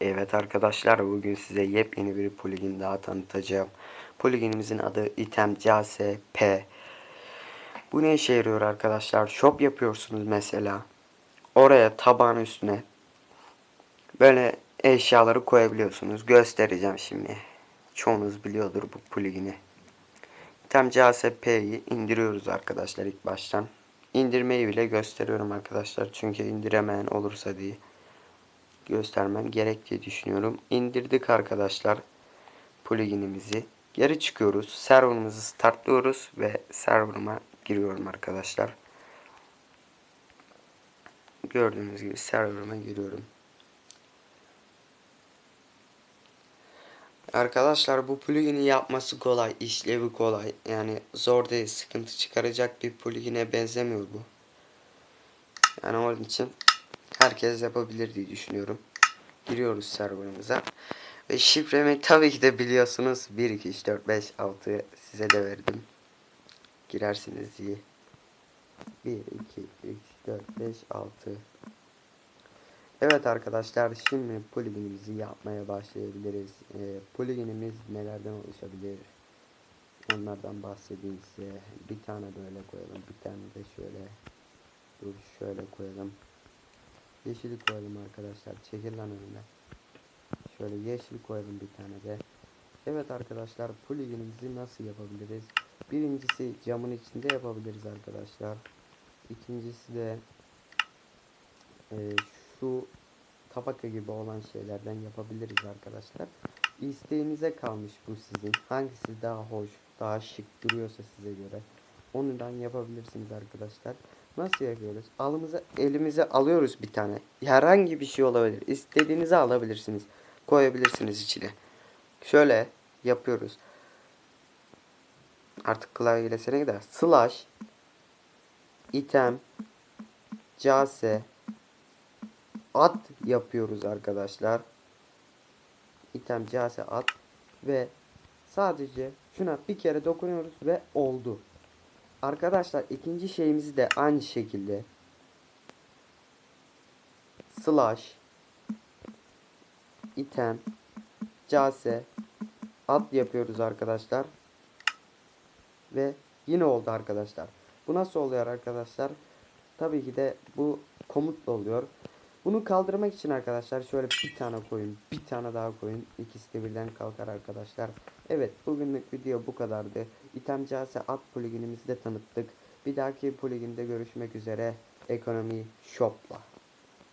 Evet arkadaşlar bugün size yepyeni bir plugin daha tanıtacağım. Pluginimizin adı item CSP. Bu ne işe yarıyor arkadaşlar? Shop yapıyorsunuz mesela. Oraya tabağın üstüne böyle eşyaları koyabiliyorsunuz. Göstereceğim şimdi. Çoğunuz biliyordur bu plugini. İtem CSP'yi indiriyoruz arkadaşlar ilk baştan. İndirmeyi bile gösteriyorum arkadaşlar. Çünkü indiremeyen olursa diye göstermem gerek diye düşünüyorum. İndirdik arkadaşlar pluginimizi. Geri çıkıyoruz. Serverımızı startlıyoruz ve serverıma giriyorum arkadaşlar. Gördüğünüz gibi serverıma giriyorum. Arkadaşlar bu plugini yapması kolay, işlevi kolay. Yani zor değil, sıkıntı çıkaracak bir plugine benzemiyor bu. Yani onun için herkes yapabilir diye düşünüyorum. Giriyoruz serverımıza. Ve şifremi tabii ki de biliyorsunuz. 1, 2, 3, 4, 5, 6 size de verdim. Girersiniz diye. 1, 2, 3, 4, 5, 6. Evet arkadaşlar şimdi pluginimizi yapmaya başlayabiliriz. Ee, pluginimiz nelerden oluşabilir? Onlardan bahsedeyim size. Bir tane böyle koyalım. Bir tane de şöyle. Dur şöyle koyalım. Yeşili koyalım arkadaşlar. Çekil lan. Şöyle yeşil koyalım bir tane de. Evet arkadaşlar pluginimizi nasıl yapabiliriz? Birincisi camın içinde yapabiliriz arkadaşlar. İkincisi de e, şu tabaka gibi olan şeylerden yapabiliriz arkadaşlar. İsteğinize kalmış bu sizin. Hangisi daha hoş, daha şık duruyorsa size göre. Ondan yapabilirsiniz arkadaşlar. Nasıl yapıyoruz? Alımıza, elimize alıyoruz bir tane. Herhangi bir şey olabilir. İstediğinizi alabilirsiniz. Koyabilirsiniz içine. Şöyle yapıyoruz. Artık klavyeyle sene gider. Slash item case at yapıyoruz arkadaşlar. İtem case at ve sadece şuna bir kere dokunuyoruz ve oldu. Arkadaşlar ikinci şeyimizi de aynı şekilde slash item case ad yapıyoruz arkadaşlar. Ve yine oldu arkadaşlar. Bu nasıl oluyor arkadaşlar? Tabii ki de bu komutla oluyor. Bunu kaldırmak için arkadaşlar şöyle bir tane koyun. Bir tane daha koyun. İkisi de birden kalkar arkadaşlar. Evet bugünlük video bu kadardı. İtem case ad pluginimizi de tanıttık. Bir dahaki pluginde görüşmek üzere. Ekonomi Shop'la.